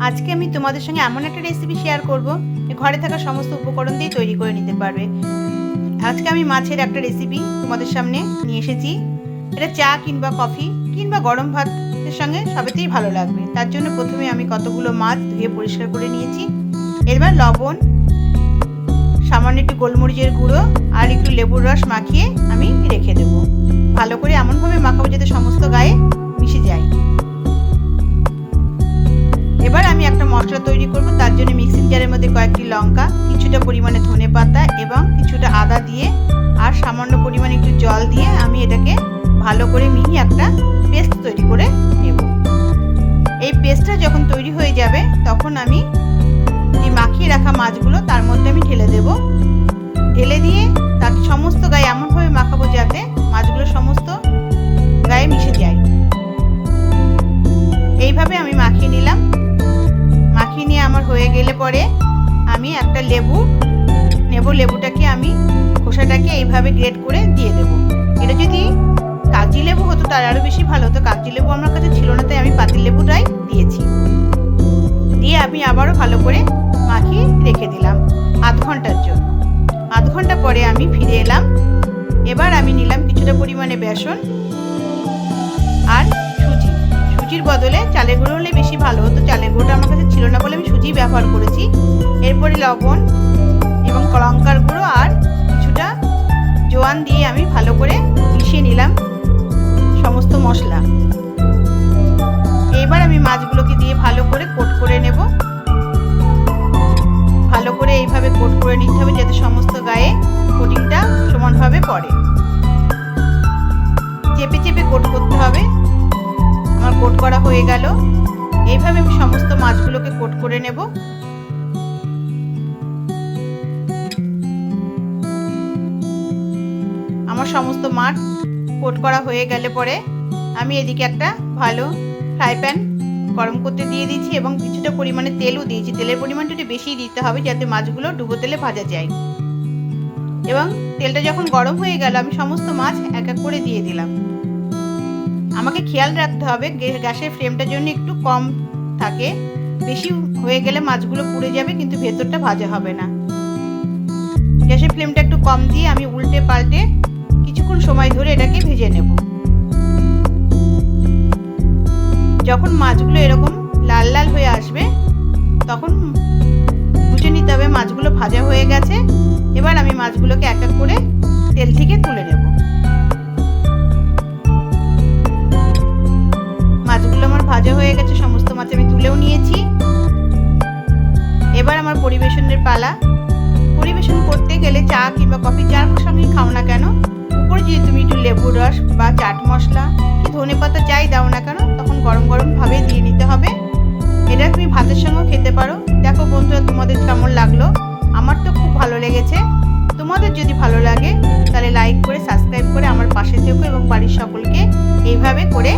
আজকে আমি তোমাদের সঙ্গে এমন একটা রেসিপি শেয়ার করব ঘরে থাকা সমস্ত উপকরণ দিয়ে তৈরি করে নিতে পারবে। আজকে আমি মাছের একটা রেসিপি তোমাদের সামনে নিয়ে এসেছি। এটা চা কিংবা কফি কিংবা গরম ভাতের সঙ্গে সবেতেই ভালো লাগবে। তার জন্য প্রথমে আমি কতগুলো মাছ ধুয়ে পরিষ্কার করে নিয়েছি। এবার লবণ, সামান্য একটু গোলমরিচের গুঁড়ো আর একটু লেবুর রস মাখিয়ে আমি রেখে দেবো। ভালো করে এমনভাবে মাখাবো যাতে সমস্ত গায়ে এবং কিছুটা আদা দিয়ে আর সামান্য পরিমাণে একটু জল দিয়ে আমি এটাকে ভালো করে মিহি একটা পেস্ট তৈরি করে নেব। এই পেস্টটা যখন তৈরি হয়ে যাবে, তখন আমি এই মাখিয়ে রাখা মাছগুলো তার মধ্যে আমি ঢেলে দেব। ঢেলে দিয়ে তার সমস্ত গায়ে এমনভাবে মাখাবো যাতে মাছগুলো সমস্ত গায়ে মিশে যায়। এইভাবে আমি মাখিয়ে নিলাম। মাখিয়ে নিয়ে আমার হয়ে গেলে পরে আমি একটা লেবু নেব লেবুটাকে আমি, খোসাটাকে এইভাবে গ্রেড করে দিয়ে দেব। এটা যদি কাগজি লেবু হতো তার আরও বেশি ভালো হতো। কাগজি লেবু আমার কাছে ছিল না, তাই আমি পাতিল লেবুটাই দিয়েছি। দিয়ে আমি আবারও ভালো করে মাখিয়ে রেখে দিলাম আধ ঘণ্টার জন্য। আধ ঘণ্টা পরে আমি ফিরে এলাম। এবার আমি নিলাম কিছুটা পরিমাণে বেসন আর সুজি। সুজির বদলে চালের গুঁড়ো হলে বেশি ভালো হতো। চালের গুঁড়োটা আমার কাছে ছিল না বলে আমি সুজি ব্যবহার করেছি। এরপরে লবণ এবং লঙ্কার গুঁড়ো আর কিছুটা জোয়ান দিয়ে আমি ভালো করে মিশিয়ে নিলাম সমস্ত মশলা। এবার আমি মাছগুলোকে দিয়ে ভালো করে কোট করে নেব। ভালো করে এইভাবে কোট করে নিতে হবে যাতে সমস্ত গায়ে কোটিংটা সমানভাবে পড়ে। চেপে চেপে কোট করতে হবে। আমার কোট করা হয়ে গেল। এইভাবে আমি সমস্ত মাছগুলোকে কোট করে নেব। আমার সমস্ত মাছ কোট করা হয়ে গেলে পরে আমি এদিকে একটা ভালো ফ্রাই প্যান গরম করতে দিয়ে দিয়েছি এবং কিছুটা পরিমাণে তেলও দিয়েছি। তেলের পরিমাণটা একটু বেশি দিতে হবে যাতে মাছগুলো ডুবো তেলে ভাজা যায়। এবং তেলটা যখন গরম হয়ে গেল, আমি সমস্ত মাছ এক এক করে দিয়ে দিলাম। আমাকে খেয়াল রাখতে হবে গ্যাসের ফ্লেমটার জন্য একটু কম থাকে। বেশি হয়ে গেলে মাছগুলো পুড়ে যাবে, কিন্তু ভেতরটা ভাজা হবে না। গ্যাসের ফ্লেমটা একটু কম দিয়ে আমি উল্টে পাল্টে কিছুক্ষণ সময় ধরে এটাকে ভেজে নেব। যখন মাছগুলো এরকম লাল লাল হয়ে আসবে, তখন বুঝে নিতে হবে মাছগুলো ভাজা হয়ে গেছে। এবার আমি মাছগুলোকে এক এক করে তেল থেকে তুলে নেব। মাছগুলো আমার ভাজা হয়ে গেছে, সমস্ত মাছ আমি তুলেও নিয়েছি। এবার আমার পরিবেশনের পালা। পরিবেশন করতে গেলে চা কিংবা কফি যার সঙ্গে খাও না কেন উপরে যদি তুমি একটু লেবুর রস বা চাট মশলা কি ধনে পাতা যাই দাও না কেন, তখন গরম গরমভাবে দিয়ে নিতে হবে। এটা তুমি ভাতের সঙ্গেও খেতে পারো। দেখো বন্ধুরা তোমাদের কেমন লাগল? আমার তো খুব ভালো লেগেছে। তোমাদের যদি ভালো লাগে, তাহলে লাইক করে সাবস্ক্রাইব করে আমার পাশে থেকো এবং বাড়ির সকলকে এইভাবে করে